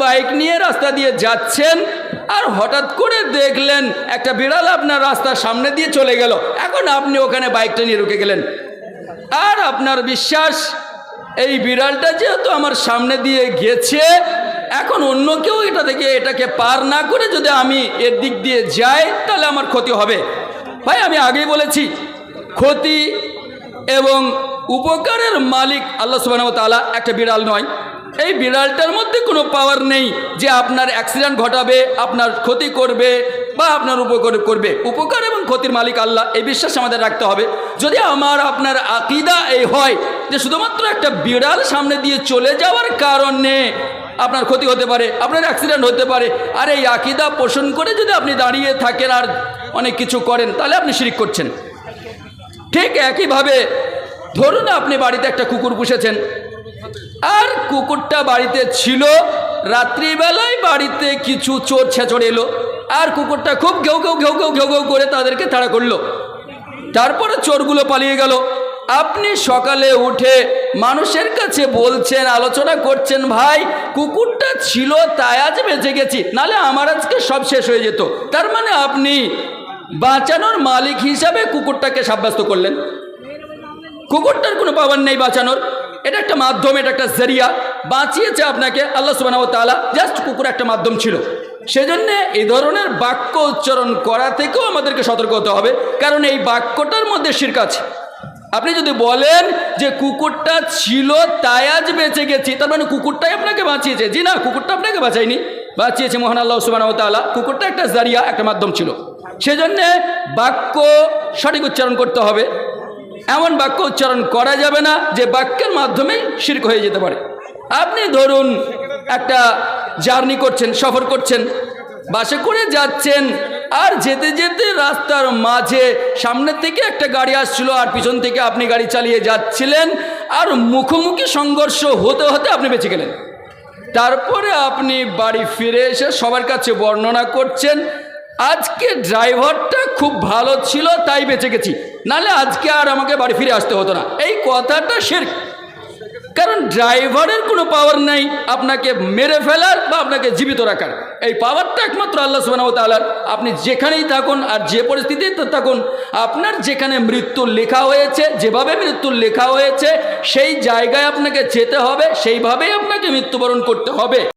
Bike নিয়ে রাস্তা দিয়ে যাচ্ছেন আর হঠাৎ করে দেখলেন একটা বিড়াল আপনার রাস্তার সামনে দিয়ে চলে গেল। এখন আপনি ওখানে বাইকটা নিয়ে রুকে গেলেন। আর আপনার বিশ্বাস, এই বিড়ালটা যেহেতু আমার সামনে দিয়ে গেছে, এখন অন্য কেউ এটা থেকে এটাকে পার না করে যদি আমি এর দিক দিয়ে যাই, তাহলে আমার ক্ষতি হবে। ভাই, আমি আগেই বলেছি, ক্ষতি এবং উপকারের মালিক আল্লাহ সুবাহ তালা একটা বিড়াল নয়। এই বিড়ালটার মধ্যে কোনো পাওয়ার নেই যে আপনার অ্যাক্সিডেন্ট ঘটাবে, আপনার ক্ষতি করবে বা আপনার উপকার করবে। উপকার এবং ক্ষতির মালিক আল্লাহ, এই বিশ্বাস আমাদের রাখতে হবে। যদি আমার আপনার আকিদা এই হয় যে শুধুমাত্র একটা বিড়াল সামনে দিয়ে চলে যাওয়ার কারণে আপনার ক্ষতি হতে পারে, আপনার অ্যাক্সিডেন্ট হতে পারে, আর এই আকিদা পোষণ করে যদি আপনি দাঁড়িয়ে থাকেন আর অনেক কিছু করেন, তাহলে আপনি শিরিক করছেন। ঠিক একইভাবে ধরুন আপনি বাড়িতে একটা কুকুর পুষেছেন আর কুকুরটা বাড়িতে ছিল, রাত্রিবেলায় বাড়িতে কিছু চোর ছেঁচড় এলো। আর কুকুরটা খুব ঘেউ ঘেউ ঘেউ ঘেউ ঘেউ ঘেউ করে তাদেরকে তাড়া করল। তারপরে চোরগুলো পালিয়ে গেল। আপনি সকালে উঠে মানুষের কাছে বলছেন, আলোচনা করছেন, ভাই, কুকুরটা ছিল, তাই আজ বেঁচে গেছি। নালে আমার আজকে সব শেষ হয়ে যেত। তার মানে আপনি বাঁচানোর মালিক হিসাবে কুকুরটাকে সাব্যস্ত করলেন। কুকুরটার কোনো পাওয়ার নেই বাঁচানোর। এটা একটা মাধ্যম, এটা একটা জরিয়া। বাঁচিয়েছে আপনাকে আল্লাহ সুবাহ তালা জাস্ট কুকুর একটা মাধ্যম ছিল। সেজন্যে এই ধরনের বাক্য উচ্চারণ করা থেকেও আমাদেরকে সতর্ক হতে হবে। কারণ এই বাক্যটার মধ্যে শির্ক আছে। আপনি যদি বলেন যে কুকুরটা ছিল, তাই আজ বেঁচে গেছি, তার মানে কুকুরটাই আপনাকে বাঁচিয়েছে। জি না, কুকুরটা আপনাকে বাঁচায়নি। বাঁচিয়েছে মহান আল্লাহ সুবাহ তালা কুকুরটা একটা জারিয়া, একটা মাধ্যম ছিল। সেজন্যে বাক্য সঠিক উচ্চারণ করতে হবে। এমন বাক্য উচ্চারণ করা যাবে না যে বাক্যের মাধ্যমে শির্ক হয়ে যেতে পারে। আপনি ধরুন একটা জার্নি করছেন, সফর করছেন, বাসে করে যাচ্ছেন, আর যেতে যেতে রাস্তার মাঝে সামনে থেকে একটা গাড়ি আসছিল আর পিছন থেকে আপনি গাড়ি চালিয়ে যাচ্ছিলেন আর মুখোমুখি সংঘর্ষ হতে হতে আপনি বেঁচে গেলেন। তারপরে আপনি বাড়ি ফিরে এসে সবার কাছে বর্ণনা করছেন, আজকে ড্রাইভারটা খুব ভালো ছিল, তাই বেঁচে গেছি। নালে আজকে আর আমাকে বাড়ি ফিরে আসতে হতো না। এই কথাটা শের। কারণ ড্রাইভারের কোনো পাওয়ার নেই, আপনাকে মেরে ফেলার বা আপনাকে জীবিত রাখার। এই পাওয়ারটা একমাত্র আল্লাহ সুবাহ তালার আপনি যেখানেই থাকুন আর যে পরিস্থিতিতে থাকুন, আপনার যেখানে মৃত্যু লেখা হয়েছে, যেভাবে মৃত্যু লেখা হয়েছে, সেই জায়গায় আপনাকে যেতে হবে, সেইভাবেই আপনাকে মৃত্যুবরণ করতে হবে।